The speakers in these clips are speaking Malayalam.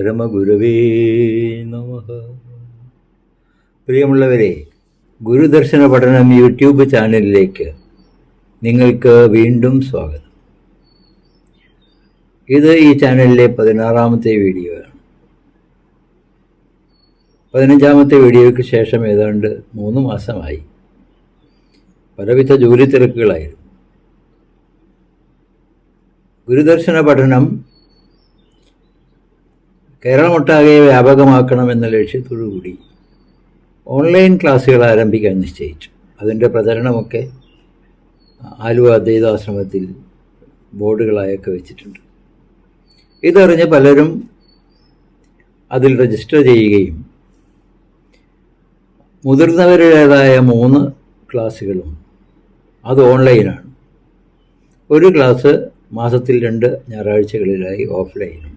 പരമഗുരവേ നമ. പ്രിയമുള്ളവരെ ഗുരുദർശന പഠനം യൂട്യൂബ് ചാനലിലേക്ക് നിങ്ങൾക്ക് വീണ്ടും സ്വാഗതം. ഇത് ഈ ചാനലിലെ പതിനാറാമത്തെ വീഡിയോ ആണ്. പതിനഞ്ചാമത്തെ വീഡിയോയ്ക്ക് ശേഷം ഏതാണ്ട് മൂന്ന് മാസമായി പലവിധ ജോലി തിരക്കുകളായിരുന്നു ഗുരുദർശന പഠനം കേരളമൊട്ടാകെ വ്യാപകമാക്കണമെന്ന ലക്ഷ്യത്തോടുകൂടി ഓൺലൈൻ ക്ലാസ്സുകൾ ആരംഭിക്കാൻ നിശ്ചയിച്ചു. അതിന്റെ പ്രചരണമൊക്കെ ആലുവ അദ്വൈതാശ്രമത്തിൽ ബോർഡുകളായൊക്കെ വെച്ചിട്ടുണ്ട്. ഇതറിഞ്ഞ് പലരും അതിൽ രജിസ്റ്റർ ചെയ്യുകയും മുതിർന്നവരുടേതായ മൂന്ന് ക്ലാസ്സുകളും അത് ഓൺലൈനാണ്. ഒരു ക്ലാസ് മാസത്തിൽ രണ്ട് ഞായറാഴ്ചകളിലായി ഓഫ്ലൈനും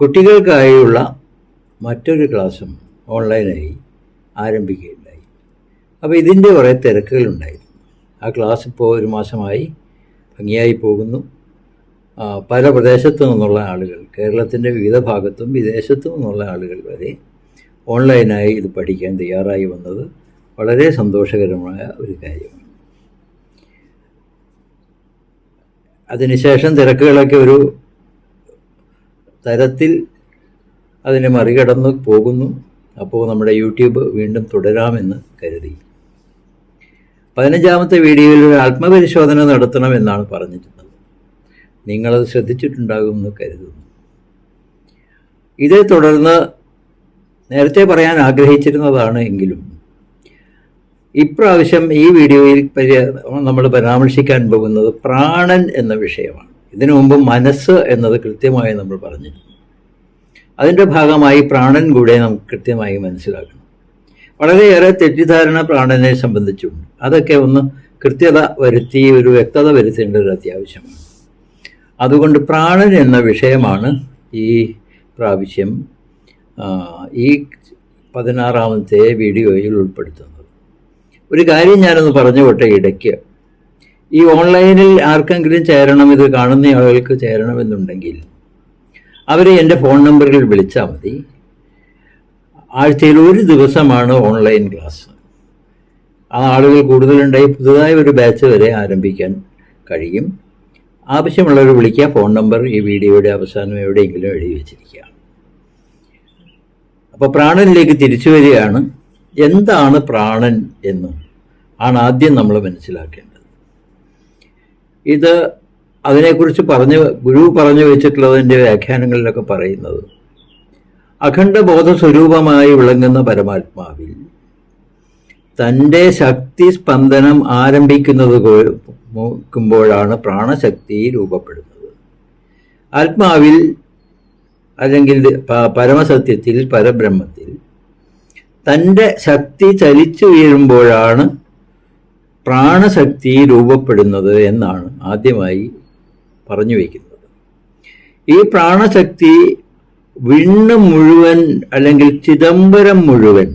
കുട്ടികൾക്കായുള്ള മറ്റൊരു ക്ലാസ്സും ഓൺലൈനായി ആരംഭിക്കുകയുണ്ടായി. അപ്പോൾ ഇതിന്റെ കുറേ തിരക്കുകളുണ്ടായിരുന്നു. ആ ക്ലാസ് ഇപ്പോൾ ഒരു മാസമായി ഭംഗിയായി പോകുന്നു. പല പ്രദേശത്തു നിന്നുള്ള ആളുകൾ കേരളത്തിന്റെ വിവിധ ഭാഗത്തും വിദേശത്തു നിന്നുള്ള ആളുകൾ വരെ ഓൺലൈനായി ഇത് പഠിക്കാൻ തയ്യാറായി വന്നത് വളരെ സന്തോഷകരമായ ഒരു കാര്യമാണ്. അതിനുശേഷം തിരക്കുകളൊക്കെ ഒരു തരത്തിൽ അതിനെ മറികടന്ന് പോകുന്നു. അപ്പോൾ നമ്മുടെ യൂട്യൂബ് വീണ്ടും തുടരാമെന്ന് കരുതി. പതിനഞ്ചാമത്തെ വീഡിയോയിൽ ഒരു ആത്മപരിശോധന നടത്തണമെന്നാണ് പറഞ്ഞിരുന്നത്. നിങ്ങളത് ശ്രദ്ധിച്ചിട്ടുണ്ടാകുമെന്ന് കരുതുന്നു. ഇതേ തുടർന്ന് നേരത്തെ പറയാൻ ആഗ്രഹിച്ചിരുന്നതാണ് എങ്കിലും ഇപ്രാവശ്യം ഈ വീഡിയോയിൽ നമ്മൾ പരാമർശിക്കാൻ പോകുന്നത് പ്രാണൻ എന്ന വിഷയമാണ്. ഇതിനു മുമ്പ് മനസ്സ് എന്നത് കൃത്യമായി നമ്മൾ പറഞ്ഞിരുന്നു. അതിന്റെ ഭാഗമായി പ്രാണൻ കൂടെ നമുക്ക് കൃത്യമായി മനസ്സിലാക്കണം. വളരെയേറെ തെറ്റിദ്ധാരണ പ്രാണനെ സംബന്ധിച്ചുണ്ട്. അതൊക്കെ ഒന്ന് കൃത്യത വരുത്തി ഒരു വ്യക്തത വരുത്തേണ്ട ഒരു അത്യാവശ്യമാണ്. അതുകൊണ്ട് പ്രാണൻ എന്ന വിഷയമാണ് ഈ പ്രാവശ്യം ഈ പതിനാറാമത്തെ വീഡിയോയിൽ ഉൾപ്പെടുത്തുന്നത്. ഒരു കാര്യം ഞാനൊന്ന് പറഞ്ഞു പോട്ടെ ഇടയ്ക്ക്. ഈ ഓൺലൈനിൽ ആർക്കെങ്കിലും ചേരണം ഇത് കാണുന്ന ആളുകൾക്ക് ചേരണമെന്നുണ്ടെങ്കിൽ അവരെ എന്റെ ഫോൺ നമ്പറിൽ വിളിച്ചാൽ മതി. ആഴ്ചയിൽ ഒരു ദിവസമാണ് ഓൺലൈൻ ക്ലാസ്. ആ ആളുകൾ കൂടുതലുണ്ടായി പുതുതായ ഒരു ബാച്ച് വരെ ആരംഭിക്കാൻ കഴിയും. ആവശ്യമുള്ളവർ വിളിക്കുക ഫോൺ നമ്പർ ഈ വീഡിയോയുടെ അവസാനം എവിടെയെങ്കിലും എഴുതി വെച്ചിരിക്കുക. അപ്പോൾ പ്രാണനിലേക്ക് തിരിച്ചു വരികയാണ്. എന്താണ് പ്രാണൻ എന്ന് ആണ് ആദ്യം നമ്മൾ മനസ്സിലാക്കേണ്ടത്. ഇത് അതിനെക്കുറിച്ച് പറഞ്ഞ് ഗുരു പറഞ്ഞു വെച്ചിട്ടുള്ളതിന്റെ വ്യാഖ്യാനങ്ങളിലൊക്കെ പറയുന്നത് അഖണ്ഡബോധ സ്വരൂപമായി വിളങ്ങുന്ന പരമാത്മാവിൽ തന്റെ ശക്തി സ്പന്ദനം ആരംഭിക്കുന്നത് നോക്കുമ്പോഴാണ് പ്രാണശക്തി രൂപപ്പെടുന്നത്. ആത്മാവിൽ അല്ലെങ്കിൽ പരമസത്യത്തിൽ പരബ്രഹ്മത്തിൽ തന്റെ ശക്തി ചലിച്ചു വീഴുമ്പോഴാണ് പ്രാണശക്തി രൂപപ്പെടുന്നത് എന്നാണ് ആദ്യമായി പറഞ്ഞു വയ്ക്കുന്നത് ഈ പ്രാണശക്തി വിണ്ണ് മുഴുവൻ അല്ലെങ്കിൽ ചിദംബരം മുഴുവൻ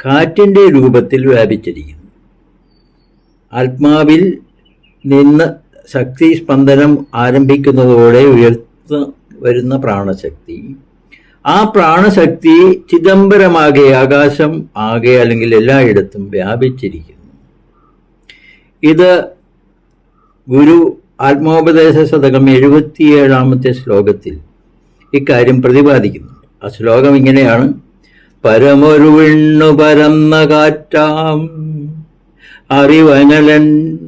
കാറ്റിന്റെ രൂപത്തിൽ വ്യാപിച്ചിരിക്കുന്നു. ആത്മാവിൽ നിന്ന് ശക്തി സ്പന്ദനം ആരംഭിക്കുന്നതോടെ ഉയർത്തു വരുന്ന പ്രാണശക്തി. ആ പ്രാണശക്തി ചിദംബരമാകെ ആകാശം ആകെ അല്ലെങ്കിൽ എല്ലായിടത്തും വ്യാപിച്ചിരിക്കുന്നു. ഇത് ഗുരു ആത്മോപദേശ ശതകം എഴുപത്തിയേഴാമത്തെ ശ്ലോകത്തിൽ ഇക്കാര്യം പ്രതിപാദിക്കുന്നു. ആ ശ്ലോകം ഇങ്ങനെയാണ്. പരമൊരു വിണ്ണു പരന്ന കാറ്റാം അറിവനലൻ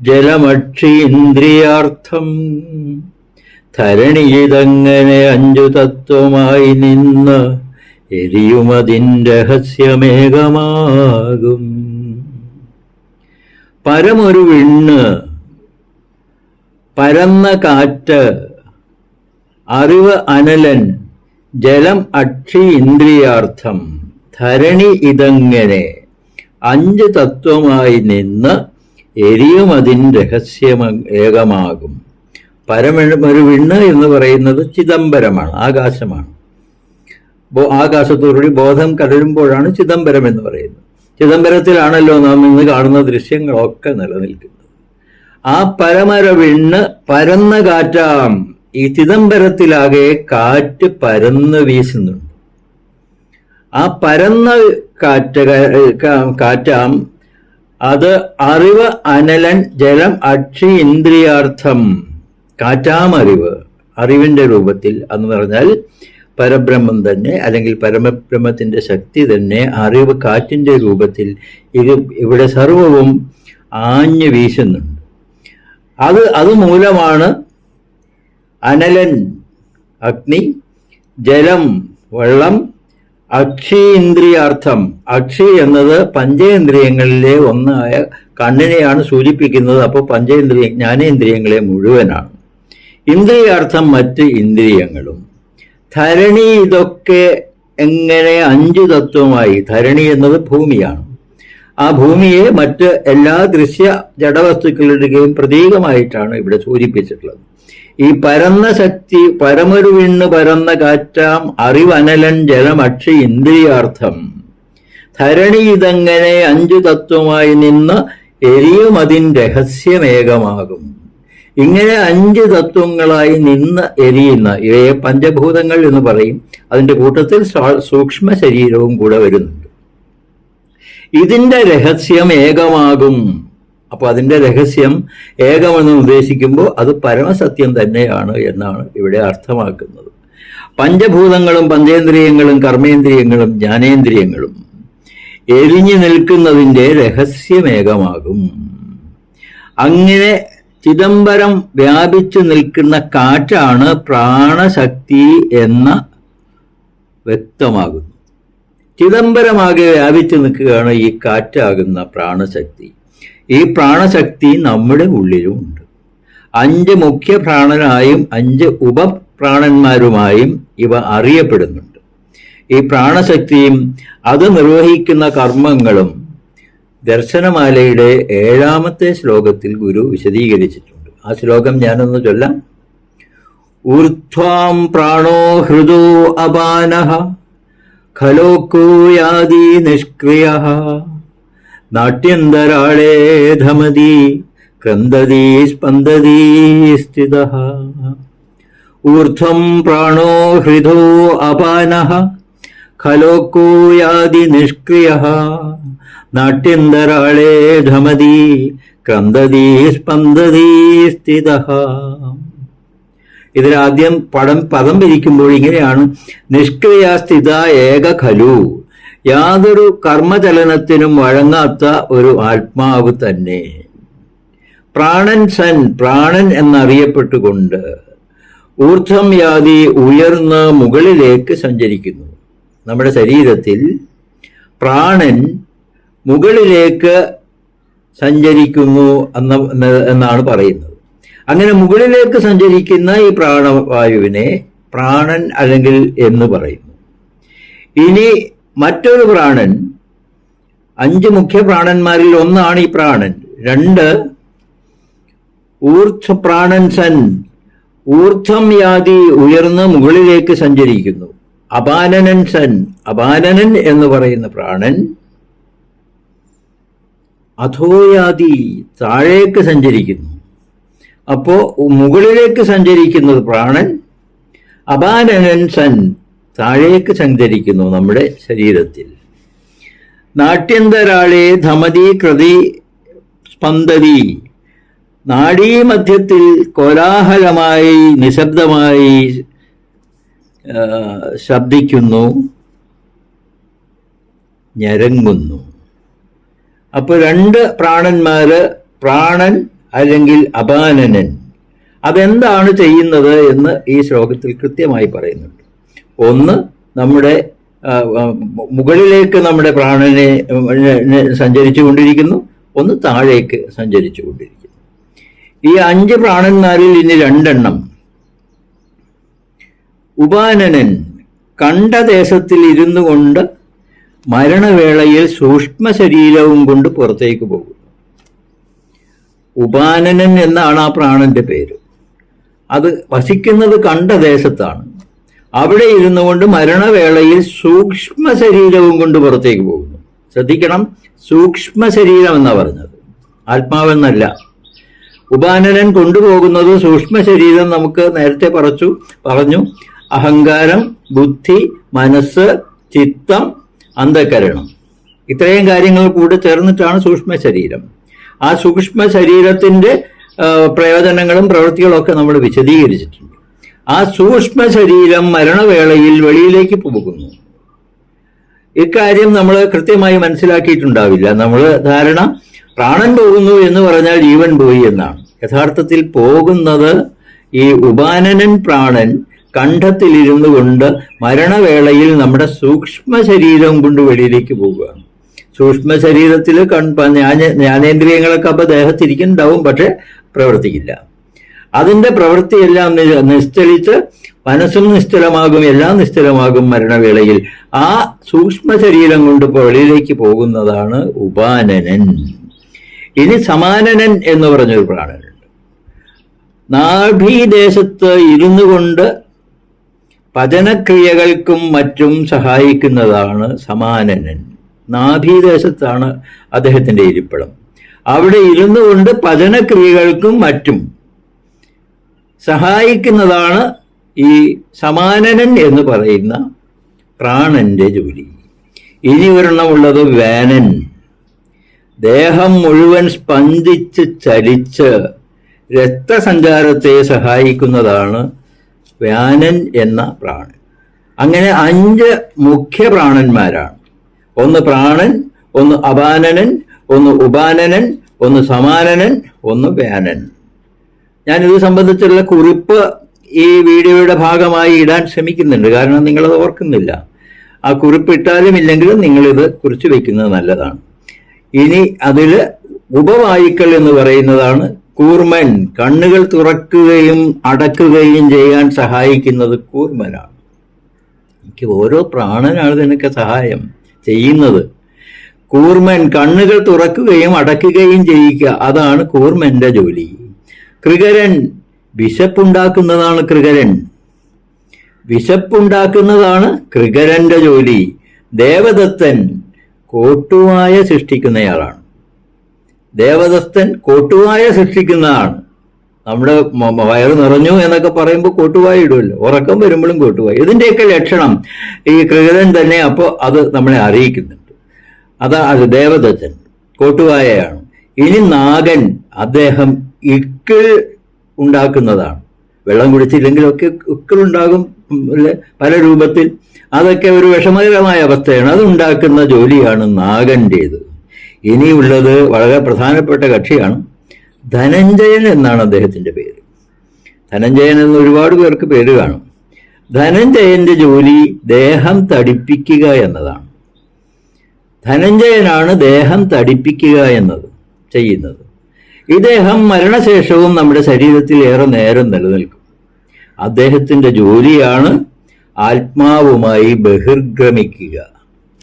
ജലമക്ഷി ഇന്ദ്രിയാർത്ഥം ധരണിയിതങ്ങനെ അഞ്ചു തത്വമായി നിന്ന് എരിയുമതിൻ രഹസ്യമേകമാകും. പരമൊരു വിണ്ണ് പരന്ന കാറ്റ് അറിവ് അനലൻ ജലം അക്ഷി ഇന്ദ്രിയാർത്ഥം ധരണി ഇതങ്ങനെ. അഞ്ച് തത്വമായി നിന്ന് എരിയും അതിൻ രഹസ്യം ഏകമാകും. പരമൊരു വിണ്ണ് എന്ന് പറയുന്നത് ചിദംബരമാണ് ആകാശമാണ്. ആകാശത്തോടുകൂടി ബോധം കടരുമ്പോഴാണ് ചിദംബരം എന്ന് പറയുന്നത്. ചിദംബരത്തിലാണല്ലോ നാം ഇന്ന് കാണുന്ന ദൃശ്യങ്ങളൊക്കെ നിലനിൽക്കുന്നത്. ആ പരമര വിണ്ണ് പരന്ന കാറ്റാം. ഈ ചിദംബരത്തിലാകെ കാറ്റ് പരന്ന് വീശുന്നുണ്ട്. ആ പരന്ന കാറ്റ കാറ്റാം അത് അറിവ് അനലൻ ജലം അക്ഷി ഇന്ദ്രിയാർത്ഥം. കാറ്റാം അറിവ് അറിവിന്റെ രൂപത്തിൽ എന്ന് പറഞ്ഞാൽ പരബ്രഹ്മം തന്നെ അല്ലെങ്കിൽ പരമബ്രഹ്മത്തിന്റെ ശക്തി തന്നെ അറിവ് കാറ്റിന്റെ രൂപത്തിൽ ഇത് ഇവിടെ സർവവും ആഞ്ഞു വീശുന്നുണ്ട്. അത് അതുമൂലമാണ് അനലൻ അഗ്നി ജലം വെള്ളം അക്ഷി ഇന്ദ്രിയാർത്ഥം അക്ഷി എന്നത് പഞ്ചേന്ദ്രിയങ്ങളിലെ ഒന്നായ കണ്ണിനെയാണ് സൂചിപ്പിക്കുന്നത്. അപ്പോൾ പഞ്ചേന്ദ്രിയ ജ്ഞാനേന്ദ്രിയങ്ങളെ മുഴുവനാണ്. ഇന്ദ്രിയാർത്ഥം മറ്റ് ഇന്ദ്രിയങ്ങളും. ധരണി ഇതൊക്കെ എങ്ങനെ അഞ്ച് തത്വമായി? ധരണി എന്നത് ഭൂമിയാണ്. ആ ഭൂമിയെ മറ്റ് എല്ലാ ദൃശ്യ ജഡവസ്തുക്കളുടെയും പ്രതീകമായിട്ടാണ് ഇവിടെ സൂചിപ്പിച്ചിട്ടുള്ളത്. ഈ പരന്ന ശക്തി പരമൊരുവിണ്ണ് പരന്ന കാറ്റാം അറിവനലൻ ജലമക്ഷി ഇന്ദ്രിയാർത്ഥം. ധരണി ഇതങ്ങനെ അഞ്ചു തത്വമായി നിന്ന് എരിയുമതിൻ രഹസ്യമേകമാകും? ഇങ്ങനെ അഞ്ച് തത്വങ്ങളായി നിന്ന് എരിയുന്ന ഇവയെ പഞ്ചഭൂതങ്ങൾ എന്ന് പറയും. അതിന്റെ കൂട്ടത്തിൽ സൂക്ഷ്മ ശരീരവും കൂടെ വരുന്നുണ്ട്. ഇതിന്റെ രഹസ്യം ഏകമാകും. അപ്പോൾ അതിന്റെ രഹസ്യം ഏകമെന്ന് ഉദ്ദേശിക്കുമ്പോൾ അത് പരമസത്യം തന്നെയാണ് എന്നാണ് ഇവിടെ അർത്ഥമാക്കുന്നത്. പഞ്ചഭൂതങ്ങളും പഞ്ചേന്ദ്രിയങ്ങളും കർമ്മേന്ദ്രിയങ്ങളും ജ്ഞാനേന്ദ്രിയങ്ങളും എരിഞ്ഞു നിൽക്കുന്നതിന്റെ രഹസ്യമേകമാകും അങ്ങനെ ചിദംബരം വ്യാപിച്ചു നിൽക്കുന്ന കാറ്റാണ് പ്രാണശക്തി എന്ന വ്യക്തമാകുന്നു. ചിദംബരമാകെ വ്യാപിച്ചു നിൽക്കുകയാണ് ഈ കാറ്റാകുന്ന പ്രാണശക്തി. ഈ പ്രാണശക്തി നമ്മുടെ ഉള്ളിലുമുണ്ട് അഞ്ച് മുഖ്യ പ്രാണനായും അഞ്ച് ഉപപ്രാണന്മാരുമായും ഇവ അറിയപ്പെടുന്നുണ്ട്. ഈ പ്രാണശക്തിയും അത് നിർവഹിക്കുന്ന കർമ്മങ്ങളും ദർശനമാലയുടെ ഏഴാമത്തെ ശ്ലോകത്തിൽ ഗുരു വിശദീകരിച്ചിട്ടുണ്ട്. ആ ശ്ലോകം ഞാനൊന്ന് ചൊല്ലാം. ഊർധ്വാം പ്രാണോ ഹൃദോ അപാന ഖലോക്കോയാദി നിഷ്ക്രിയ നാട്യന്തരാളേ ധമതി ക്രന്ദതി സ്പന്ദതി സ്ഥിത ഊർധ്വം പ്രാണോ ഹൃദോ അപാന ഖലോക്കോയാദി നിഷ്ക്രിയ നാട്യന്തരാളേ ധമതി ക്രന്ദതി സ്പന്ദതി സ്ഥിത. ഇതിലാദ്യം പടം പദം പിരിക്കുമ്പോൾ ഇങ്ങനെയാണ് നിഷ്ക്രിയാസ്ഥിത ഏക ഖലു യാതൊരു കർമ്മചലനത്തിനും വഴങ്ങാത്ത ഒരു ആത്മാവ് തന്നെ. പ്രാണൻ സൻ പ്രാണൻ എന്നറിയപ്പെട്ടുകൊണ്ട് ഊർജം യാതി ഉയർന്ന് മുകളിലേക്ക് സഞ്ചരിക്കുന്നു. നമ്മുടെ ശരീരത്തിൽ പ്രാണൻ മുകളിലേക്ക് സഞ്ചരിക്കുന്നു എന്ന എന്നാണ് പറയുന്നത്. അങ്ങനെ മുകളിലേക്ക് സഞ്ചരിക്കുന്ന ഈ പ്രാണവായുവിനെ പ്രാണൻ അല്ലെങ്കിൽ എന്ന് പറയുന്നു. ഇനി മറ്റൊരു പ്രാണൻ അഞ്ച് മുഖ്യ പ്രാണന്മാരിൽ ഒന്നാണ് ഈ പ്രാണൻ. രണ്ട് ഊർധ പ്രാണൻ സൻ ഊർധ്വം യാതി ഉയർന്ന് മുകളിലേക്ക് സഞ്ചരിക്കുന്നു. അപാനനൻ സൻ അപാനനൻ എന്ന് പറയുന്ന പ്രാണൻ അധോയാതി താഴേക്ക് സഞ്ചരിക്കുന്നു. അപ്പോ മുകളിലേക്ക് സഞ്ചരിക്കുന്നത് പ്രാണൻ അപാനനൻ സൻ താഴേക്ക് സഞ്ചരിക്കുന്നു നമ്മുടെ ശരീരത്തിൽ. നാട്യന്തരാളെ ധമതി കൃതി സ്പന്ദതി നാഡീമധ്യത്തിൽ കോലാഹലമായി നിശബ്ദമായി ശബ്ദിക്കുന്നു ഞരങ്ങുന്നു. അപ്പൊ രണ്ട് പ്രാണന്മാര് പ്രാണൻ അല്ലെങ്കിൽ അപാനനൻ. അതെന്താണ് ചെയ്യുന്നത് എന്ന് ഈ ശ്ലോകത്തിൽ കൃത്യമായി പറയുന്നുണ്ട്. ഒന്ന് നമ്മുടെ മുകളിലേക്ക് നമ്മുടെ പ്രാണനെ സഞ്ചരിച്ചു കൊണ്ടിരിക്കുന്നു. ഒന്ന് താഴേക്ക് സഞ്ചരിച്ചു കൊണ്ടിരിക്കുന്നു. ഈ അഞ്ച് പ്രാണന്മാരിൽ ഇനി രണ്ടെണ്ണം. ഉപാനനൻ കണ്ട ദേശത്തിൽ ഇരുന്നു കൊണ്ട് മരണവേളയിൽ സൂക്ഷ്മ ശരീരവും കൊണ്ട് പുറത്തേക്ക് പോകുന്നു. ഉപാനനൻ എന്നാണ് ആ പ്രാണന്റെ പേര്. അത് വസിക്കുന്നത് കണ്ട ദേശത്താണ്. അവിടെ ഇരുന്നു കൊണ്ട് മരണവേളയിൽ സൂക്ഷ്മ ശരീരവും കൊണ്ട് പുറത്തേക്ക് പോകുന്നു. ശ്രദ്ധിക്കണം സൂക്ഷ്മ ശരീരം എന്നാ പറഞ്ഞത്. ആത്മാവെന്നല്ല. ഉപാനനൻ കൊണ്ടുപോകുന്നത് സൂക്ഷ്മ ശരീരം നമുക്ക് നേരത്തെ പറച്ചു പറഞ്ഞു. അഹങ്കാരം ബുദ്ധി മനസ്സ് ചിത്തം അന്ധകരണം. ഇത്രയും കാര്യങ്ങൾ കൂടെ ചേർന്നിട്ടാണ് സൂക്ഷ്മ ശരീരം. ആ സൂക്ഷ്മ ശരീരത്തിന്റെ ആ, പ്രയോജനങ്ങളും പ്രവൃത്തികളും ഒക്കെ നമ്മൾ വിശദീകരിച്ചിട്ടുണ്ട്. ആ സൂക്ഷ്മ ശരീരം മരണവേളയിൽ വെളിയിലേക്ക് പോകുന്നു. ഇക്കാര്യം നമ്മൾ കൃത്യമായി മനസ്സിലാക്കിയിട്ടുണ്ടാവില്ല. നമ്മൾ ധാരണ പ്രാണൻ പോകുന്നു എന്ന് പറഞ്ഞാൽ ജീവൻ പോയി എന്നാണ്. യഥാർത്ഥത്തിൽ പോകുന്നത് ഈ ഉപാനനൻ പ്രാണൻ കണ്ഠത്തിലിരുന്നു കൊണ്ട് മരണവേളയിൽ നമ്മുടെ സൂക്ഷ്മ ശരീരം കൊണ്ട് വെളിയിലേക്ക് പോവുകയാണ് സൂക്ഷ്മ ശരീരത്തിൽ കൺ ജ്ഞാന ജ്ഞാനേന്ദ്രിയങ്ങളൊക്കെ അപ്പോൾ ദേഹത്തിരിക്കുന്നുണ്ടാവും പക്ഷെ പ്രവർത്തിക്കില്ല. അതിന്റെ പ്രവൃത്തിയെല്ലാം നിശ്ചലിച്ച് മനസ്സും നിശ്ചലമാകും എല്ലാം നിശ്ചലമാകും മരണവേളയിൽ. ആ സൂക്ഷ്മ ശരീരം കൊണ്ട് വെളിയിലേക്ക് പോകുന്നതാണ് ഉപാനനൻ. ഇനി സമാനനൻ എന്ന് പറഞ്ഞൊരു പ്രാണനുണ്ട്. നാഭീദേശത്ത് ഇരുന്നു കൊണ്ട് പചനക്രിയകൾക്കും മറ്റും സഹായിക്കുന്നതാണ് സമാനനൻ. നാഭീദേശത്താണ് അദ്ദേഹത്തിന്റെ ഇരിപ്പിടം. അവിടെ ഇരുന്നു കൊണ്ട് പചനക്രിയകൾക്കും മറ്റും സഹായിക്കുന്നതാണ് ഈ സമാനനൻ എന്ന് പറയുന്ന പ്രാണന്റെ ജോലി. ഇനി ഒരെണ്ണമുള്ളത് വേനൻ. ദേഹം മുഴുവൻ സ്പന്ദിച്ച് ചലിച്ച് രക്തസഞ്ചാരത്തെ സഹായിക്കുന്നതാണ് വ്യാനൻ എന്ന പ്രാണൻ. അങ്ങനെ അഞ്ച് മുഖ്യ പ്രാണന്മാരാണ്. ഒന്ന് പ്രാണൻ ഒന്ന് അപാനനൻ ഒന്ന് ഉപാനനൻ ഒന്ന് സമാനനൻ ഒന്ന് വ്യാനൻ. ഞാൻ ഇത് സംബന്ധിച്ചുള്ള കുറിപ്പ് ഈ വീഡിയോയുടെ ഭാഗമായി ഇടാൻ ശ്രമിക്കുന്നുണ്ട്. കാരണം നിങ്ങളത് ഓർക്കുന്നില്ല. ആ കുറിപ്പ് ഇട്ടാലും ഇല്ലെങ്കിലും നിങ്ങളിത് കുറിച്ച് വയ്ക്കുന്നത് നല്ലതാണ്. ഇനി അതിൽ ഉപവായുക്കൾ എന്ന് പറയുന്നതാണ് കൂർമൻ കണ്ണുകൾ തുറക്കുകയും അടക്കുകയും ചെയ്യാൻ സഹായിക്കുന്നത് കൂർമനാണ്. എനിക്ക് ഓരോ പ്രാണനാണ് ഇതിനൊക്കെ സഹായം ചെയ്യുന്നത്. കൂർമൻ കണ്ണുകൾ തുറക്കുകയും അടക്കുകയും ചെയ്യിക്കുക അതാണ് കൂർമന്റെ ജോലി. കൃകരൻ വിശപ്പുണ്ടാക്കുന്നതാണ് കൃകരൻ വിശപ്പുണ്ടാക്കുന്നതാണ് കൃകരന്റെ ജോലി. ദേവദത്തൻ കോട്ടുവായ സൃഷ്ടിക്കുന്നയാളാണ്. ദേവദത്തൻ കോട്ടുവായ സൃഷ്ടിക്കുന്നതാണ്. നമ്മുടെ വയറ് നിറഞ്ഞു എന്നൊക്കെ പറയുമ്പോൾ കോട്ടുവായ ഇടുമല്ലോ ഉറക്കം വരുമ്പോഴും കോട്ടുവായ. ഇതിന്റെയൊക്കെ ലക്ഷണം ഈ കൃകരൻ തന്നെ അപ്പോൾ അത് നമ്മളെ അറിയിക്കുന്നുണ്ട്. അതാ അത് ദേവദത്തൻ കോട്ടുവായയാണ്. ഇനി നാഗൻ അദ്ദേഹം ഇക്കിൾ ഉണ്ടാക്കുന്നതാണ്. വെള്ളം കുടിച്ചില്ലെങ്കിലൊക്കെ ഇക്കിളുണ്ടാകും? പല രൂപത്തിൽ. അതൊക്കെ ഒരു വിഷമകരമായ അവസ്ഥയാണ്. അത് ഉണ്ടാക്കുന്ന ജോലിയാണ് നാഗന്റേത്. ഇനിയുള്ളത് വളരെ പ്രധാനപ്പെട്ട കക്ഷിയാണ് ധനഞ്ജയൻ എന്നാണ് അദ്ദേഹത്തിന്റെ പേര്. ധനഞ്ജയൻ എന്ന് ഒരുപാട് പേർക്ക് പേര് കാണും. ധനഞ്ജയന്റെ ജോലി ദേഹം തടിപ്പിക്കുക എന്നതാണ്. ധനഞ്ജയനാണ് ദേഹം തടിപ്പിക്കുക എന്നത് ചെയ്യുന്നത്. ഇദ്ദേഹം മരണശേഷവും നമ്മുടെ ശരീരത്തിൽ ഏറെ നേരം നിലനിൽക്കും. അദ്ദേഹത്തിന്റെ ജോലിയാണ് ആത്മാവുമായി ബഹിർഗമിക്കുക.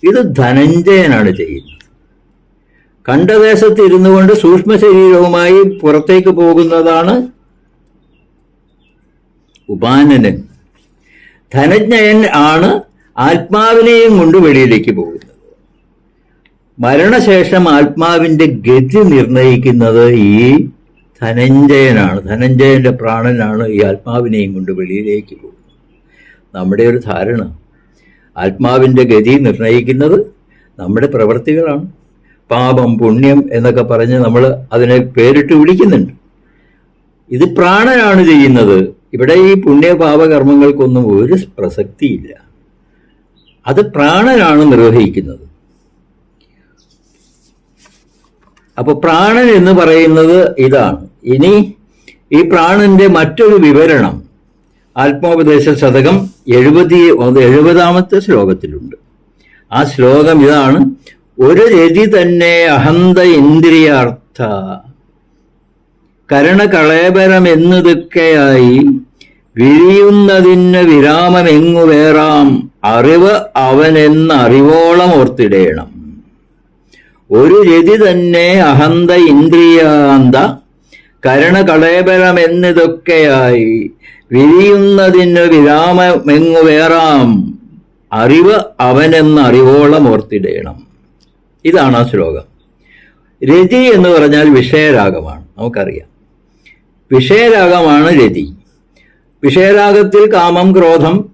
ഇത് ധനഞ്ജയനാണ് ചെയ്യുന്നത്. കണ്ഠദേശത്ത് ഇരുന്നു കൊണ്ട് സൂക്ഷ്മ ശരീരവുമായി പുറത്തേക്ക് പോകുന്നതാണ് ഉപാനനൻ. ധനജ്ഞയൻ ആണ് ആത്മാവിനെയും കൊണ്ട് വെളിയിലേക്ക് പോകുന്നത്. മരണശേഷം ആത്മാവിന്റെ ഗതി നിർണയിക്കുന്നത് ഈ ധനഞ്ജയനാണ്. ധനഞ്ജയന്റെ പ്രാണനാണ് ഈ ആത്മാവിനെയും കൊണ്ട് വെളിയിലേക്ക് പോകുന്നത്. നമ്മുടെ ഒരു ധാരണ. ആത്മാവിന്റെ ഗതി നിർണയിക്കുന്നത് നമ്മുടെ പ്രവൃത്തികളാണ് പാപം പുണ്യം എന്നൊക്കെ പറഞ്ഞ് നമ്മൾ അതിനെ പേരിട്ട് വിളിക്കുന്നുണ്ട്. ഇത് പ്രാണനാണ് ചെയ്യുന്നത്. ഇവിടെ ഈ പുണ്യ പാപകർമ്മങ്ങൾക്കൊന്നും ഒരു പ്രസക്തിയില്ല. അത് പ്രാണനാണ് നിർവഹിക്കുന്നത്. അപ്പൊ പ്രാണൻ എന്ന് പറയുന്നത് ഇതാണ്. ഇനി ഈ പ്രാണന്റെ മറ്റൊരു വിവരണം ആത്മോപദേശ ശതകം എഴുപതി എഴുപതാമത്തെ ശ്ലോകത്തിലുണ്ട്. ആ ശ്ലോകം ഇതാണ്. ഒരു രതി തന്നെ അഹന്ത ഇന്ദ്രിയാർത്ഥ. കരണകളേബരമെന്നതൊക്കെയായി വിരിയുന്നതിന് വിരാമമെങ്ങു വേറാം അറിവ് എന്ന അറിവോളം ഓർത്തിടേണം. ഒരു രതി തന്നെ അഹന്ത ഇന്ദ്രിയാന്ത കരണകളേബരമെന്നതൊക്കെയായി വിരിയുന്നതിന് വിരാമമെങ്ങു വേറാം അറിവ് എന്ന അറിവോളം ഓർത്തിടേണം. ഇതാണ് ആ ശ്ലോകം. രതി എന്ന് പറഞ്ഞാൽ വിഷയരാഗമാണ്. നമുക്കറിയാം. വിഷയരാഗമാണ് രതി. വിഷയരാഗത്തിൽ കാമം ക്രോധം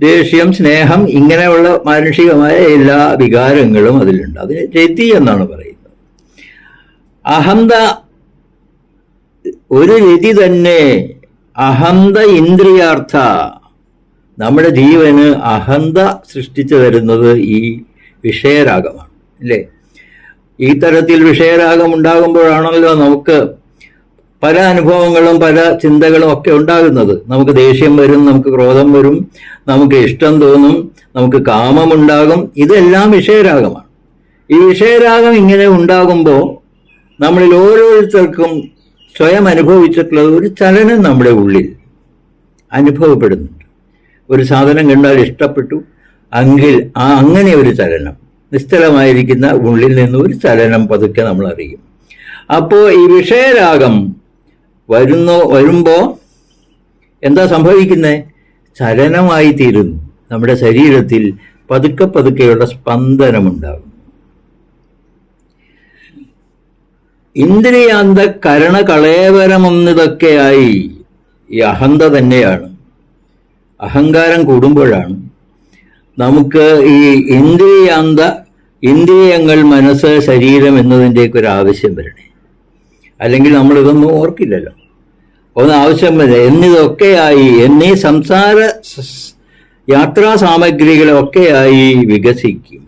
ദേഷ്യം സ്നേഹം ഇങ്ങനെയുള്ള മാനുഷികമായ എല്ലാ വികാരങ്ങളും അതിലുണ്ട്. അതിന് രതി എന്നാണ് പറയുന്നത്. അഹന്ത ഒരു രതി തന്നെ അഹന്ത ഇന്ദ്രിയാർത്ഥ നമ്മുടെ ജീവന് അഹന്ത സൃഷ്ടിച്ചു തരുന്നത് ഈ വിഷയരാഗമാണ്. അല്ലേ ഈ തരത്തിൽ വിഷയരാഗം ഉണ്ടാകുമ്പോഴാണല്ലോ നമുക്ക് പല അനുഭവങ്ങളും പല ചിന്തകളും ഒക്കെ ഉണ്ടാകുന്നത്. നമുക്ക് ദേഷ്യം വരും നമുക്ക് ക്രോധം വരും നമുക്ക് ഇഷ്ടം തോന്നും നമുക്ക് കാമമുണ്ടാകും ഇതെല്ലാം വിഷയരാഗമാണ്. ഈ വിഷയരാഗം ഇങ്ങനെ ഉണ്ടാകുമ്പോൾ നമ്മളിൽ ഓരോരുത്തർക്കും സ്വയം അനുഭവിച്ചിട്ടുള്ളത് ഒരു ചലനം നമ്മുടെ ഉള്ളിൽ അനുഭവപ്പെടുന്നുണ്ട്. ഒരു സാധനം കണ്ടാൽ ഇഷ്ടപ്പെട്ടു എങ്കിൽ ആ അങ്ങനെ ഒരു ചലനം. നിശ്ചലമായിരിക്കുന്ന ഉള്ളിൽ നിന്ന് ഒരു ചലനം പതുക്കെ നമ്മൾ അറിയും. അപ്പോൾ ഈ വിഷയരാഗം വരുന്നോ വരുമ്പോൾ എന്താ സംഭവിക്കുന്നത് ചലനമായി തീരുന്നു. നമ്മുടെ ശരീരത്തിൽ പതുക്കെ പതുക്കെയുള്ള സ്പന്ദനമുണ്ടാകും ഇന്ദ്രിയാന്ത കരണ കളേവരമെന്നതൊക്കെയായി ഈ അഹന്ത തന്നെയാണ്. അഹങ്കാരം കൂടുമ്പോഴാണ് നമുക്ക് ഈ ഇന്ദ്രിയാന്ത ഇന്ദ്രിയങ്ങൾ മനസ്സ് ശരീരം എന്നതിന്റെയൊക്കെ ഒരു ആവശ്യം വരണേ. അല്ലെങ്കിൽ നമ്മൾ ഇതൊന്നും ഓർക്കില്ലല്ലോ. ഒന്ന് ആവശ്യം വരെ. എന്നിതൊക്കെയായി എന്നീ സംസാര യാത്രാ സാമഗ്രികളൊക്കെയായി വികസിക്കും.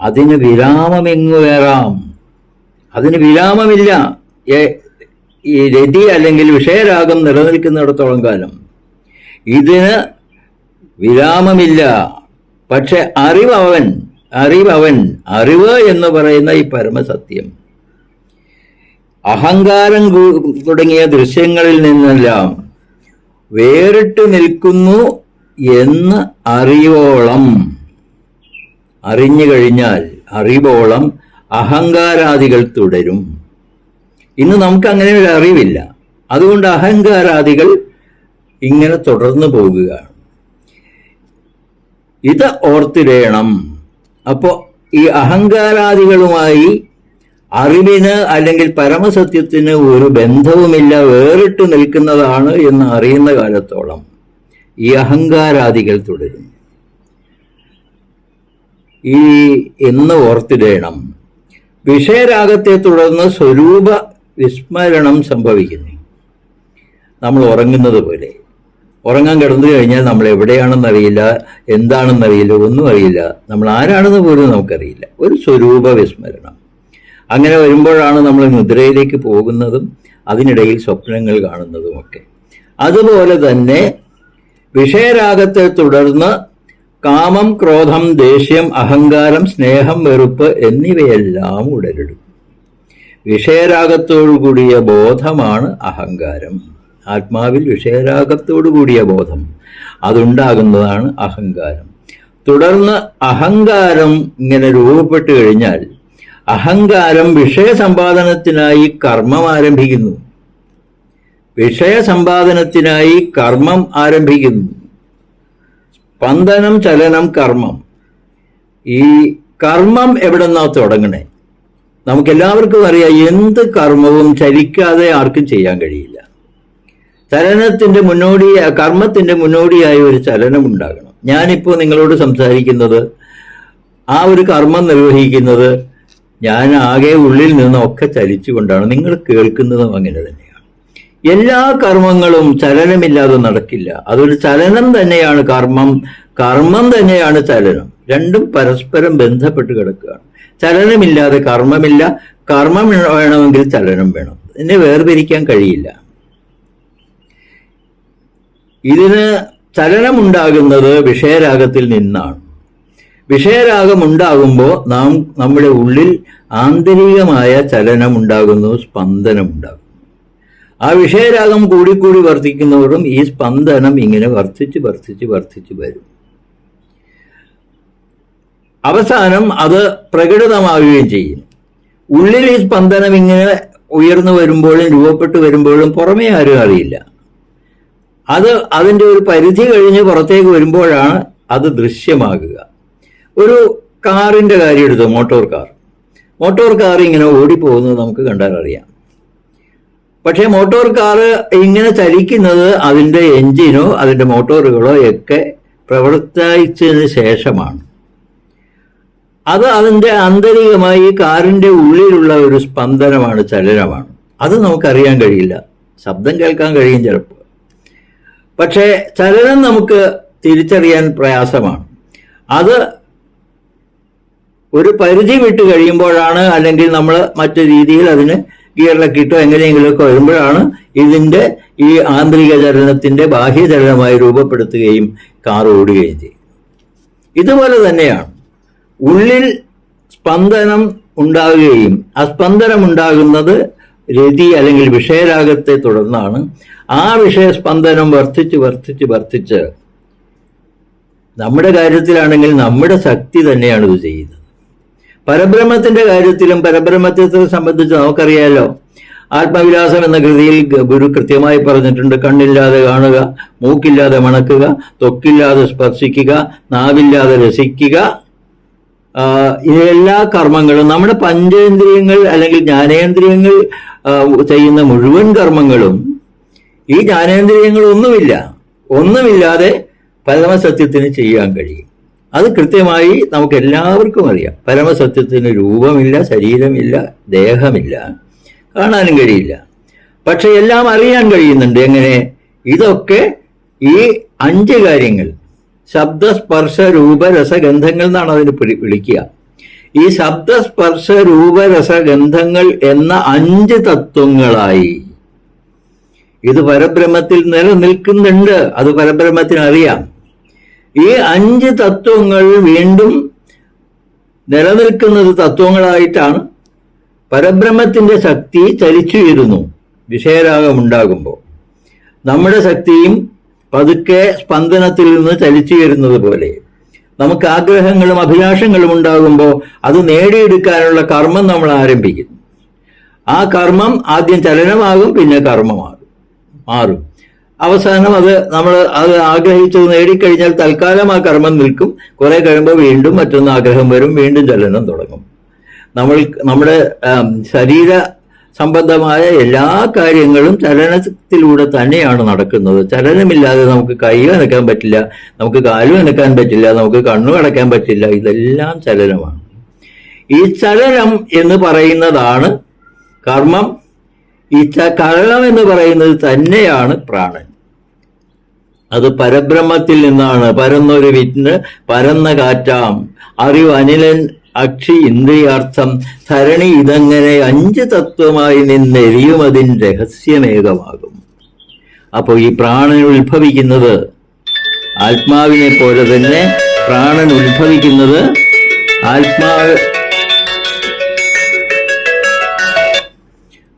അതിന് വിരാമമെങ്ങു വേറാം? അതിന് വിരാമമില്ല. ഈ രതി അല്ലെങ്കിൽ വിഷയരാഗം നിലനിൽക്കുന്നിടത്തോളം കാലം. ഇതിന് വിരാമമില്ല. പക്ഷെ അറിവവൻ അറിവവൻ അറിവ് എന്ന് പറയുന്ന ഈ പരമസത്യം. അഹങ്കാരം തുടങ്ങിയ ദൃശ്യങ്ങളിൽ നിന്നെല്ലാം വേറിട്ട് നിൽക്കുന്നു എന്ന് അറിവോളം. അറിഞ്ഞു കഴിഞ്ഞാൽ അറിവോളം അഹങ്കാരാദികൾ തുടരും. ഇന്ന് നമുക്ക് അങ്ങനെ ഒരു അറിവില്ല. അതുകൊണ്ട് അഹങ്കാരാദികൾ ഇങ്ങനെ തുടർന്നു പോകുകയാണ്. ഇത് ഓർത്തിടേണം. അപ്പോൾ ഈ അഹങ്കാരാദികളുമായി അറിവിന് അല്ലെങ്കിൽ പരമസത്യത്തിന് ഒരു ബന്ധവുമില്ല വേറിട്ട് നിൽക്കുന്നതാണ് എന്ന് അറിയുന്ന കാലത്തോളം ഈ അഹങ്കാരാദികൾ തുടരും ഈ എന്ന് ഓർത്തിടേണം വിഷയരാഗത്തെ തുടർന്ന് സ്വരൂപ വിസ്മരണം സംഭവിക്കുന്നു. നമ്മൾ ഉറങ്ങുന്നത് പോലെ. ഉറങ്ങാൻ കിടന്നു കഴിഞ്ഞാൽ നമ്മൾ എവിടെയാണെന്ന് അറിയില്ല എന്താണെന്ന് അറിയില്ല ഒന്നും അറിയില്ല നമ്മൾ ആരാണെന്ന് പോലും നമുക്കറിയില്ല. ഒരു സ്വരൂപ വിസ്മരണം. അങ്ങനെ വരുമ്പോഴാണ് നമ്മൾ നിദ്രയിലേക്ക് പോകുന്നതും അതിനിടയിൽ സ്വപ്നങ്ങൾ കാണുന്നതുമൊക്കെ അതുപോലെ തന്നെ വിഷയരാഗത്തെ തുടർന്ന് കാമം ക്രോധം ദേഷ്യം അഹങ്കാരം സ്നേഹം വെറുപ്പ് എന്നിവയെല്ലാം ഉടലെടുക്കും. വിഷയരാഗത്തോടു കൂടിയ ബോധമാണ് അഹങ്കാരം. ആത്മാവിൽ വിഷയരാഗത്തോടു കൂടിയ ബോധം. അതുണ്ടാകുന്നതാണ് അഹങ്കാരം. തുടർന്ന് അഹങ്കാരം ഇങ്ങനെ രൂപപ്പെട്ടു കഴിഞ്ഞാൽ അഹങ്കാരം വിഷയസമ്പാദനത്തിനായി കർമ്മം ആരംഭിക്കുന്നു. വിഷയസമ്പാദനത്തിനായി കർമ്മം ആരംഭിക്കുന്നു. സ്പന്ദനം ചലനം കർമ്മം. ഈ കർമ്മം എവിടെ നിന്നാ തുടങ്ങണേ? നമുക്കെല്ലാവർക്കും അറിയാം എന്ത് കർമ്മവും ചലിക്കാതെ ആർക്കും ചെയ്യാൻ കഴിയില്ല. ചലനത്തിന്റെ മുന്നോടി കർമ്മത്തിന്റെ മുന്നോടിയായ ഒരു ചലനം ഉണ്ടാകണം. ഞാനിപ്പോൾ നിങ്ങളോട് സംസാരിക്കുന്നത് ആ ഒരു കർമ്മം നിർവഹിക്കുന്നത് ഞാൻ ആകെ ഉള്ളിൽ നിന്നൊക്കെ ചലിച്ചുകൊണ്ടാണ്. നിങ്ങൾ കേൾക്കുന്നതും അങ്ങനെ തന്നെയാണ്. എല്ലാ കർമ്മങ്ങളും ചലനമില്ലാതെ നടക്കില്ല. അതൊരു ചലനം തന്നെയാണ് കർമ്മം. കർമ്മം തന്നെയാണ് ചലനം. രണ്ടും പരസ്പരം ബന്ധപ്പെട്ട് കിടക്കുകയാണ്. ചലനമില്ലാതെ കർമ്മമില്ല. കർമ്മം വേണമെങ്കിൽ ചലനം വേണം. എന്നെ വേർതിരിക്കാൻ കഴിയില്ല. ഇതിന് ചലനമുണ്ടാകുന്നത് വിഷയരാഗത്തിൽ നിന്നാണ്. വിഷയരാഗം ഉണ്ടാകുമ്പോൾ നാം നമ്മുടെ ഉള്ളിൽ ആന്തരികമായ ചലനമുണ്ടാകുന്നു സ്പന്ദനമുണ്ടാകുന്നു. ആ വിഷയരാഗം കൂടിക്കൂടി വർദ്ധിക്കുന്നവരും ഈ സ്പന്ദനം ഇങ്ങനെ വർദ്ധിച്ച് വർദ്ധിച്ച് വർദ്ധിച്ച് വരും. അവസാനം അത് പ്രകടിതമാവുകയും ചെയ്യും. ഉള്ളിൽ ഈ സ്പന്ദനം ഇങ്ങനെ ഉയർന്നു വരുമ്പോഴും രൂപപ്പെട്ടു വരുമ്പോഴും പുറമേ ആരും അറിയില്ല. അത് അതിന്റെ ഒരു പരിധി കഴിഞ്ഞ് പുറത്തേക്ക് വരുമ്പോഴാണ് അത് ദൃശ്യമാകുക. ഒരു കാറിന്റെ കാര്യം എടുത്തു മോട്ടോർ കാർ. മോട്ടോർ കാർ ഇങ്ങനെ ഓടിപ്പോകുന്നത് നമുക്ക് കണ്ടാൽ അറിയാം. പക്ഷേ മോട്ടോർ കാർ ഇങ്ങനെ ചലിക്കുന്നത് അതിന്റെ എൻജിനോ അതിന്റെ മോട്ടോറുകളോ ഒക്കെ പ്രവർത്തിച്ചതിന് ശേഷമാണ്. അത് അതിന്റെ ആന്തരികമായി കാറിന്റെ ഉള്ളിലുള്ള ഒരു സ്പന്ദനമാണ് ചലനമാണ്. അത് നമുക്കറിയാൻ കഴിയില്ല. ശബ്ദം കേൾക്കാൻ കഴിയും ചിലപ്പോൾ. പക്ഷേ ചലനം നമുക്ക് തിരിച്ചറിയാൻ പ്രയാസമാണ്. അത് ഒരു പരിധി വിട്ട് കഴിയുമ്പോഴാണ് അല്ലെങ്കിൽ നമ്മൾ മറ്റു രീതിയിൽ അതിന് ഗിയറിലൊക്കെ ഇട്ടോ എങ്ങനെയെങ്കിലുമൊക്കെ വരുമ്പോഴാണ് ഇതിന്റെ ഈ ആന്തരിക ചലനത്തിന്റെ ബാഹ്യചലനമായി രൂപപ്പെടുത്തുകയും കാർ ഓടുകയും ചെയ്യും. ഇതുപോലെ തന്നെയാണ്. ഉള്ളിൽ സ്പന്ദനം ഉണ്ടാകുകയും ആ സ്പന്ദനം ഉണ്ടാകുന്നത് രതി അല്ലെങ്കിൽ വിഷയരാഗത്തെ തുടർന്നാണ് ആ വിഷയസ്പന്ദനം വർദ്ധിച്ച് വർദ്ധിച്ച് വർദ്ധിച്ച് നമ്മുടെ കാര്യത്തിലാണെങ്കിൽ നമ്മുടെ ശക്തി തന്നെയാണ് ഇത് ചെയ്യുന്നത്. പരബ്രഹ്മത്തിന്റെ കാര്യത്തിലും പരബ്രഹ്മത്തെ സംബന്ധിച്ച് നമുക്കറിയാലോ. ആത്മവിലാസം എന്ന കൃതിയിൽ ഗുരു കൃത്യമായി പറഞ്ഞിട്ടുണ്ട്. കണ്ണില്ലാതെ കാണുക മൂക്കില്ലാതെ മണക്കുക തൊക്കില്ലാതെ സ്പർശിക്കുക നാവില്ലാതെ രസിക്കുക എല്ലാ കർമ്മങ്ങളും നമ്മുടെ പഞ്ചേന്ദ്രിയങ്ങൾ അല്ലെങ്കിൽ ജ്ഞാനേന്ദ്രിയങ്ങൾ ചെയ്യുന്ന മുഴുവൻ കർമ്മങ്ങളും ഈ ജ്ഞാനേന്ദ്രിയങ്ങൾ ഒന്നുമില്ല ഒന്നുമില്ലാതെ പരമസത്യത്തിന് ചെയ്യാൻ കഴിയും. അത് കൃത്യമായി നമുക്ക് എല്ലാവർക്കും അറിയാം. പരമസത്യത്തിന് രൂപമില്ല ശരീരമില്ല ദേഹമില്ല കാണാനും കഴിയില്ല. പക്ഷെ എല്ലാം അറിയാൻ കഴിയുന്നുണ്ട്. എങ്ങനെ? ഇതൊക്കെ ഈ അഞ്ച് കാര്യങ്ങൾ. ശബ്ദ രൂപരസഗന്ധങ്ങൾ രൂപ രസഗന്ധങ്ങൾ എന്നാണ് അതിന് വിളിക്കുക. ഈ ശബ്ദസ്പർശ രൂപരസഗന്ധങ്ങൾ രൂപ രസഗന്ധങ്ങൾ എന്ന അഞ്ച് തത്വങ്ങളായി. ഇത് പരബ്രഹ്മത്തിൽ നിലനിൽക്കുന്നുണ്ട്. അത് പരബ്രഹ്മത്തിന് അറിയാം ഈ അഞ്ച് തത്വങ്ങൾ വീണ്ടും നിലനിൽക്കുന്നത് തത്വങ്ങളായിട്ടാണ് പരബ്രഹ്മത്തിന്റെ ശക്തി ചലിച്ചുയരുന്നു. വിഷയരാഗമുണ്ടാകുമ്പോൾ. നമ്മുടെ ശക്തിയും പതുക്കെ സ്പന്ദനത്തിൽ നിന്ന് ചലിച്ചു വരുന്നത് പോലെ. നമുക്ക് ആഗ്രഹങ്ങളും അഭിലാഷങ്ങളും ഉണ്ടാകുമ്പോൾ അത് നേടിയെടുക്കാനുള്ള കർമ്മം നമ്മൾ ആരംഭിക്കുന്നു. ആ കർമ്മം ആദ്യം ചലനമാകും പിന്നെ കർമ്മമാകും മാറും. അവസാനം അത് നമ്മൾ അത് ആഗ്രഹിച്ചത് നേടിക്കഴിഞ്ഞാൽ തൽക്കാലം ആ കർമ്മം നിൽക്കും. കുറെ കഴിയുമ്പോൾ വീണ്ടും മറ്റൊന്ന് ആഗ്രഹം വരും വീണ്ടും ചലനം തുടങ്ങും. നമ്മൾ നമ്മുടെ ശരീര സംബന്ധമായ എല്ലാ കാര്യങ്ങളും ചലനത്തിലൂടെ തന്നെയാണ് നടക്കുന്നത്. ചലനമില്ലാതെ നമുക്ക് കൈ അനക്കാൻ പറ്റില്ല നമുക്ക് കാലും അനക്കാൻ പറ്റില്ല നമുക്ക് കണ്ണു അടയ്ക്കാൻ പറ്റില്ല. ഇതെല്ലാം ചലനമാണ്. ഈ ചലനം എന്ന് പറയുന്നതാണ് കർമ്മം. ഈ കരണം എന്ന് പറയുന്നത് തന്നെയാണ് പ്രാണൻ. അത് പരബ്രഹ്മത്തിൽ നിന്നാണ്. പരന്നൊരു വിറ്റ് പരന്ന കാറ്റാം. അറിവ് അനിലൻ അക്ഷി ഇന്ദ്രിയാർത്ഥം ധരണി ഇതങ്ങനെ അഞ്ച് തത്വമായി നിന്നെരിയും അതിൻ രഹസ്യമേകമാകും. അപ്പോൾ ഈ പ്രാണൻ ഉത്ഭവിക്കുന്നത് ആത്മാവിനെ പോലെ തന്നെ പ്രാണൻ ഉത്ഭവിക്കുന്നത് ആത്മാവ്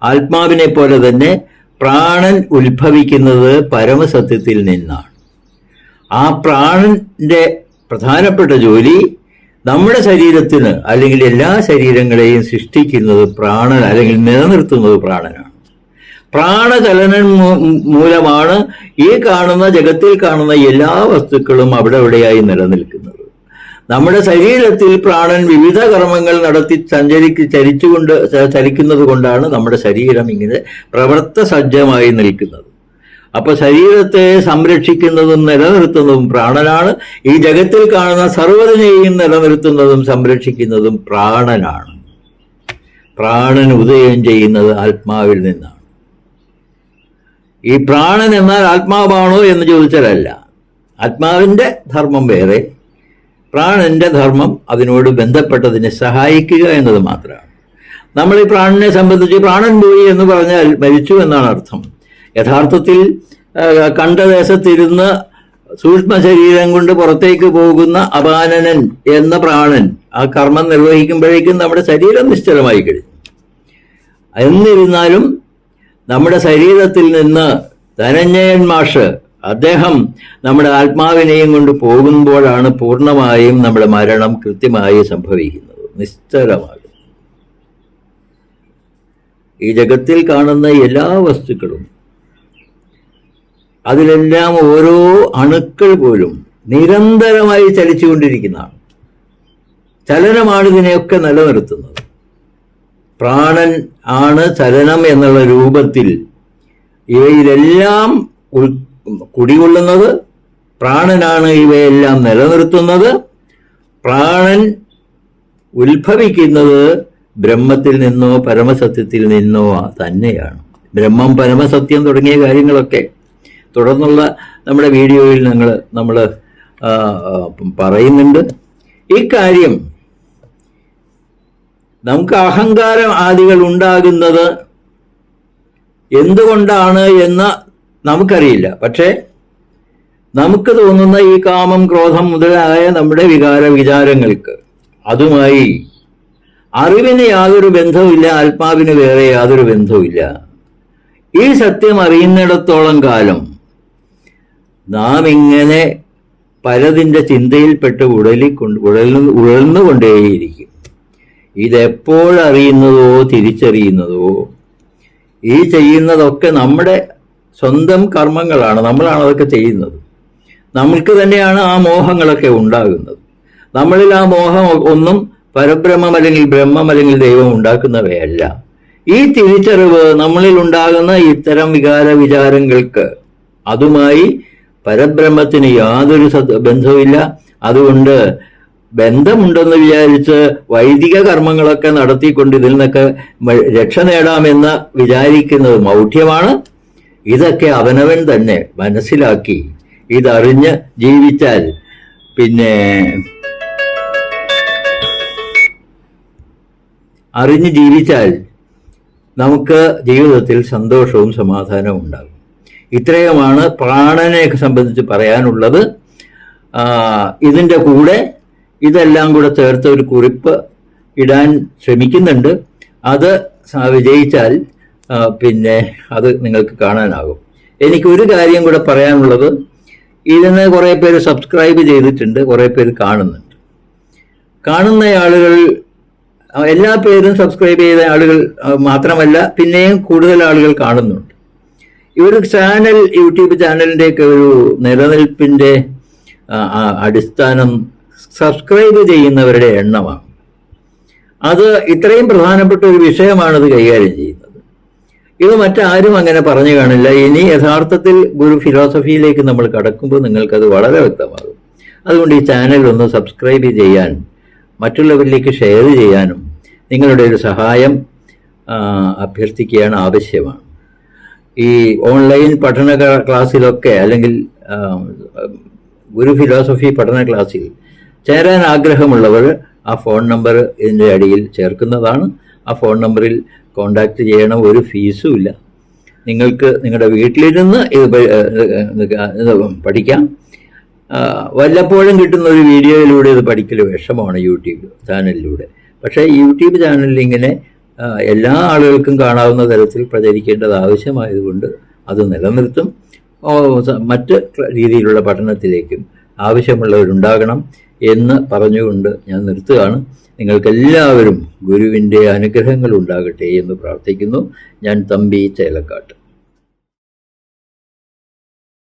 ആത്മാവിനെ പോലെ തന്നെ പ്രാണൻ ഉത്ഭവിക്കുന്നത് പരമസത്യത്തിൽ നിന്നാണ്. ആ പ്രാണന്റെ പ്രധാനപ്പെട്ട ജോലി നമ്മുടെ ശരീരത്തിന് അല്ലെങ്കിൽ എല്ലാ ശരീരങ്ങളെയും സൃഷ്ടിക്കുന്നത് പ്രാണൻ അല്ലെങ്കിൽ നിലനിർത്തുന്നത് പ്രാണനാണ്. പ്രാണചലനം മൂലമാണ് ഈ കാണുന്ന ജഗത്തിൽ കാണുന്ന എല്ലാ വസ്തുക്കളും അവിടെ എവിടെയായി നിലനിൽക്കുന്നത്. നമ്മുടെ ശരീരത്തിൽ പ്രാണൻ വിവിധ കർമ്മങ്ങൾ നടത്തി സഞ്ചരിക്ക് ചരിച്ചുകൊണ്ട് ചരിക്കുന്നത് കൊണ്ടാണ് നമ്മുടെ ശരീരം ഇങ്ങനെ പ്രവർത്ത സജ്ജമായി നിൽക്കുന്നത്. അപ്പൊ ശരീരത്തെ സംരക്ഷിക്കുന്നതും നിലനിർത്തുന്നതും പ്രാണനാണ്. ഈ ജഗത്തിൽ കാണുന്ന സർവതിനെയും നിലനിർത്തുന്നതും സംരക്ഷിക്കുന്നതും പ്രാണനാണ്. പ്രാണൻ ഉദയം ചെയ്യുന്നത് ആത്മാവിൽ നിന്നാണ്. ഈ പ്രാണൻ എന്നാൽ ആത്മാവാണോ എന്ന് ചോദിച്ചാലല്ല. ആത്മാവിന്റെ ധർമ്മം വേറെ. പ്രാണന്റെ ധർമ്മം അതിനോട് ബന്ധപ്പെട്ടതിനെ സഹായിക്കുക എന്നത് മാത്രമാണ്. നമ്മൾ ഈ പ്രാണനെ സംബന്ധിച്ച് പ്രാണൻ പോയി എന്ന് പറഞ്ഞാൽ മരിച്ചു എന്നാണ് അർത്ഥം. യഥാർത്ഥത്തിൽ കണ്ട ദേശത്തിരുന്ന് സൂക്ഷ്മ ശരീരം കൊണ്ട് പുറത്തേക്ക് പോകുന്ന അപാനനൻ എന്ന പ്രാണൻ ആ കർമ്മം നിർവഹിക്കുമ്പോഴേക്കും നമ്മുടെ ശരീരം നിശ്ചലമായി കഴിഞ്ഞു. എന്നിരുന്നാലും നമ്മുടെ ശരീരത്തിൽ നിന്ന് ധനഞ്ജയൻ മാഷ് അദ്ദേഹം നമ്മുടെ ആത്മാവിനെയും കൊണ്ട് പോകുമ്പോഴാണ് പൂർണമായും നമ്മുടെ മരണം കൃത്യമായി സംഭവിക്കുന്നത്. നിശ്ചലമാകും ഈ ജഗത്തിൽ കാണുന്ന എല്ലാ വസ്തുക്കളും അതിലെല്ലാം ഓരോ അണുക്കൾ പോലും നിരന്തരമായി ചലിച്ചുകൊണ്ടിരിക്കുന്നതാണ്. ചലനമാണ് ഇതിനെയൊക്കെ നിലനിർത്തുന്നത്. പ്രാണൻ ആണ് ചലനം എന്നുള്ള രൂപത്തിൽ ഇവയിലെല്ലാം ഉൾ കുടികൊള്ളുന്നത് പ്രാണനാണ് ഇവയെല്ലാം നിലനിർത്തുന്നത്. പ്രാണൻ ഉത്ഭവിക്കുന്നത് ബ്രഹ്മത്തിൽ നിന്നോ പരമസത്യത്തിൽ നിന്നോ തന്നെയാണ്. ബ്രഹ്മം പരമസത്യം തുടങ്ങിയ കാര്യങ്ങളൊക്കെ തുടർന്നുള്ള നമ്മുടെ വീഡിയോയിൽ ഞങ്ങൾ നമ്മൾ പറയുന്നുണ്ട്. ഈ കാര്യം നമുക്ക് അഹങ്കാരം ആദികൾ ഉണ്ടാകുന്നത് എന്തുകൊണ്ടാണ് എന്ന് നമുക്കറിയില്ല. പക്ഷേ നമുക്ക് തോന്നുന്ന ഈ കാമം ക്രോധം മുതലായ നമ്മുടെ വികാര വിചാരങ്ങൾക്ക് അതുമായി അറിവിന് യാതൊരു ബന്ധവുമില്ല ആത്മാവിന് വേറെ യാതൊരു ബന്ധവുമില്ല. ഈ സത്യം അറിയുന്നിടത്തോളം കാലം നാം ഇങ്ങനെ പലതിന്റെ ചിന്തയിൽപ്പെട്ട് ഉടലിക്കൊണ്ട് ഉഴൽന്നു ഉഴൽന്നുകൊണ്ടേയിരിക്കും ഇതെപ്പോഴറിയുന്നതോ തിരിച്ചറിയുന്നതോ ഈ ചെയ്യുന്നതൊക്കെ നമ്മുടെ സ്വന്തം കർമ്മങ്ങളാണ് നമ്മളാണ് അതൊക്കെ ചെയ്യുന്നത്. നമ്മൾക്ക് തന്നെയാണ് ആ മോഹങ്ങളൊക്കെ ഉണ്ടാകുന്നത്. നമ്മളിൽ ആ മോഹം ഒന്നും പരബ്രഹ്മം അല്ലെങ്കിൽ ബ്രഹ്മം അല്ലെങ്കിൽ ദൈവം ഉണ്ടാക്കുന്നവയല്ല. ഈ തിരിച്ചറിവ് നമ്മളിൽ ഉണ്ടാകുന്ന ഇത്തരം വികാര വിചാരങ്ങൾക്ക് അതുമായി പരബ്രഹ്മത്തിന് യാതൊരു ബന്ധവുമില്ല. അതുകൊണ്ട് ബന്ധമുണ്ടെന്ന് വിചാരിച്ച് വൈദിക കർമ്മങ്ങളൊക്കെ നടത്തിക്കൊണ്ട് ഇതിൽ നിന്നൊക്കെ രക്ഷ നേടാമെന്ന് വിചാരിക്കുന്നത് മൗഢ്യമാണ്. ഇതൊക്കെ അവനവൻ തന്നെ മനസ്സിലാക്കി. ഇതറിഞ്ഞ് ജീവിച്ചാൽ പിന്നെ അറിഞ്ഞ് ജീവിച്ചാൽ നമുക്ക് ജീവിതത്തിൽ സന്തോഷവും സമാധാനവും ഉണ്ടാകും. ഇത്രയുമാണ് പ്രാണനെ സംബന്ധിച്ച് പറയാനുള്ളത്. ഇതിന്റെ കൂടെ ഇതെല്ലാം കൂടെ ചേർത്ത് ഒരു കുറിപ്പ് ഇടാൻ ശ്രമിക്കുന്നുണ്ട്. അത് വിജയിച്ചാൽ പിന്നെ അത് നിങ്ങൾക്ക് കാണാനാകും. എനിക്കൊരു കാര്യം കൂടെ പറയാനുള്ളത്. ഇതിന് കുറേ പേര് സബ്സ്ക്രൈബ് ചെയ്തിട്ടുണ്ട് കുറേ പേര് കാണുന്നുണ്ട്. കാണുന്ന ആളുകൾ എല്ലാ പേരും സബ്സ്ക്രൈബ് ചെയ്ത ആളുകൾ മാത്രമല്ല പിന്നെയും കൂടുതൽ ആളുകൾ കാണുന്നുണ്ട്. ഒരു ചാനൽ യൂട്യൂബ് ചാനലിന്റെയൊക്കെ ഒരു നിലനിൽപ്പിന്റെ അടിസ്ഥാനം സബ്സ്ക്രൈബ് ചെയ്യുന്നവരുടെ എണ്ണമാണ്. അത് ഇത്രയും പ്രധാനപ്പെട്ട ഒരു വിഷയമാണ് ഇത് കൈകാര്യം ചെയ്യുന്നത്. ഇത് മറ്റാരും അങ്ങനെ പറഞ്ഞു കാണില്ല. ഇനി യഥാർത്ഥത്തിൽ ഗുരു ഫിലോസഫിയിലേക്ക് നമ്മൾ കടക്കുമ്പോൾ നിങ്ങൾക്കത് വളരെ വ്യക്തമാകും. അതുകൊണ്ട് ഈ ചാനൽ ഒന്ന് സബ്സ്ക്രൈബ് ചെയ്യാൻ മറ്റുള്ളവരിലേക്ക് ഷെയർ ചെയ്യാനും നിങ്ങളുടെ ഒരു സഹായം അഭ്യർത്ഥിക്കുകയാണ് ആവശ്യമാണ്. ഈ ഓൺലൈൻ പഠന ക്ലാ- ക്ലാസ്സിലൊക്കെ അല്ലെങ്കിൽ ഗുരു ഫിലോസഫി പഠന ക്ലാസ്സിൽ ചേരാൻ ആഗ്രഹമുള്ളവർ ആ ഫോൺ നമ്പർ ഇതിന്റെ അടിയിൽ ചേർക്കുന്നതാണ്. ആ ഫോൺ നമ്പറിൽ കോണ്ടാക്ട് ചെയ്യണം. ഒരു ഫീസും ഇല്ല. നിങ്ങൾക്ക് നിങ്ങളുടെ വീട്ടിലിരുന്ന് ഇത് പഠിക്കാം. വല്ലപ്പോഴും കിട്ടുന്ന ഒരു വീഡിയോയിലൂടെ ഇത് പഠിക്കൽ വിഷമമാണ് യൂട്യൂബ് ചാനലിലൂടെ. പക്ഷേ യൂട്യൂബ് ചാനലിൽ ഇങ്ങനെ എല്ലാ ആളുകൾക്കും കാണാവുന്ന തരത്തിൽ പ്രചരിക്കേണ്ടത് ആവശ്യമായതുകൊണ്ട് അത് നിലനിർത്തും. മറ്റ് രീതിയിലുള്ള പഠനത്തിലേക്കും ആവശ്യമുള്ളവരുണ്ടാകണം എന്ന് പറഞ്ഞുകൊണ്ട് ഞാൻ നിർത്തുകയാണ്. നിങ്ങൾക്കെല്ലാവരും ഗുരുവിന്റെ അനുഗ്രഹങ്ങൾ ഉണ്ടാകട്ടെ എന്ന് പ്രാർത്ഥിക്കുന്നു. ഞാൻ തമ്പി ചേലക്കാട്ട്.